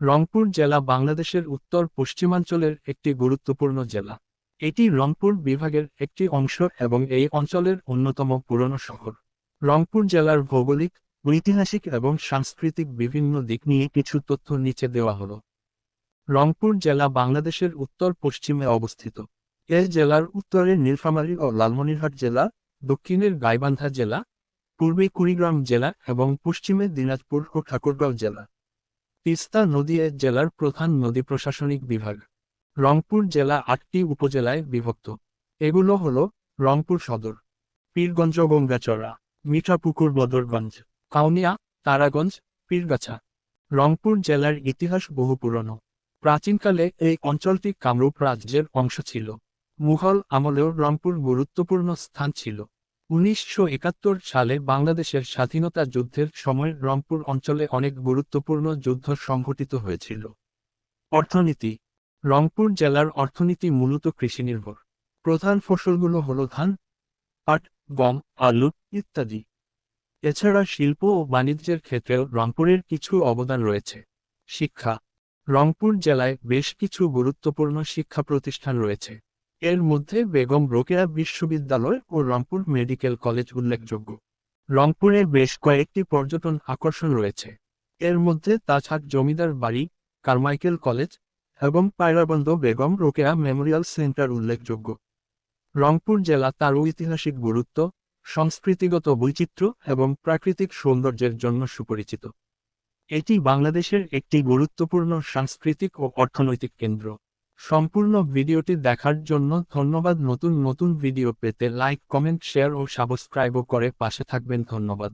রংপুর জেলা বাংলাদেশের উত্তর পশ্চিমাঞ্চলের একটি গুরুত্বপূর্ণ জেলা। এটি রংপুর বিভাগের একটি অংশ এবং এই অঞ্চলের অন্যতম পুরনো শহর। রংপুর জেলার ভৌগোলিক, ঐতিহাসিক এবং সাংস্কৃতিক বিভিন্ন দিক নিয়ে কিছু তথ্য নিচে দেওয়া হলো। রংপুর জেলা বাংলাদেশের উত্তর পশ্চিমে অবস্থিত। এ জেলার উত্তরে নীলফামারী ও লালমনিরহাট জেলা, দক্ষিণের গাইবান্ধা জেলা, পূর্বে কুড়িগ্রাম জেলা এবং পশ্চিমে দিনাজপুর ও ঠাকুরগাঁও জেলা। তিস্তা নদী জেলার প্রধান নদী প্রশাসনিক বিভাগ। রংপুর জেলা আটটি উপজেলায় বিভক্ত। এগুলো হল রংপুর সদর, পীরগঞ্জ গঙ্গাচড়া, মিঠাপুকুর বদরগঞ্জ, কাউনিয়া, তারাগঞ্জ, পীরগাছা। রংপুর জেলার ইতিহাস বহু পুরনো। প্রাচীনকালে এই অঞ্চলটি কামরূপ রাজ্যের অংশ ছিল। মুঘল আমলেও রংপুর গুরুত্বপূর্ণ স্থান ছিল। উনিশশো একাত্তর সালে বাংলাদেশের স্বাধীনতা যুদ্ধের সময় রংপুর অঞ্চলে অনেক গুরুত্বপূর্ণ যুদ্ধ সংঘটিত হয়েছিল। অর্থনীতি রংপুর জেলার অর্থনীতি মূলত কৃষিনির্ভর। প্রধান ফসলগুলো হল ধান, পাট, গম, আলু ইত্যাদি। এছাড়া শিল্প ও বাণিজ্যের ক্ষেত্রেও রংপুরের কিছু অবদান রয়েছে। শিক্ষা রংপুর জেলায় বেশ কিছু গুরুত্বপূর্ণ শিক্ষা প্রতিষ্ঠান রয়েছে। এর মধ্যে বেগম রোকেয়া বিশ্ববিদ্যালয় ও রংপুর মেডিকেল কলেজ উল্লেখযোগ্য। রংপুরে বেশ কয়েকটি পর্যটন আকর্ষণ রয়েছে। এর মধ্যে তাছাড় জমিদার বাড়ি, কারমাইকেল কলেজ এবং পায়রাবন্দ বেগম রোকেয়া মেমোরিয়াল সেন্টার উল্লেখযোগ্য। রংপুর জেলা তার ঐতিহাসিক গুরুত্ব, সংস্কৃতিগত বৈচিত্র্য এবং প্রাকৃতিক সৌন্দর্যের জন্য সুপরিচিত। এটি বাংলাদেশের একটি গুরুত্বপূর্ণ সাংস্কৃতিক ও অর্থনৈতিক কেন্দ্র। সম্পূর্ণ ভিডিওটি দেখার জন্য ধন্যবাদ। নতুন নতুন ভিডিও পেতে লাইক, কমেন্ট, শেয়ার ও সাবস্ক্রাইবও করে পাশে থাকবেন। ধন্যবাদ।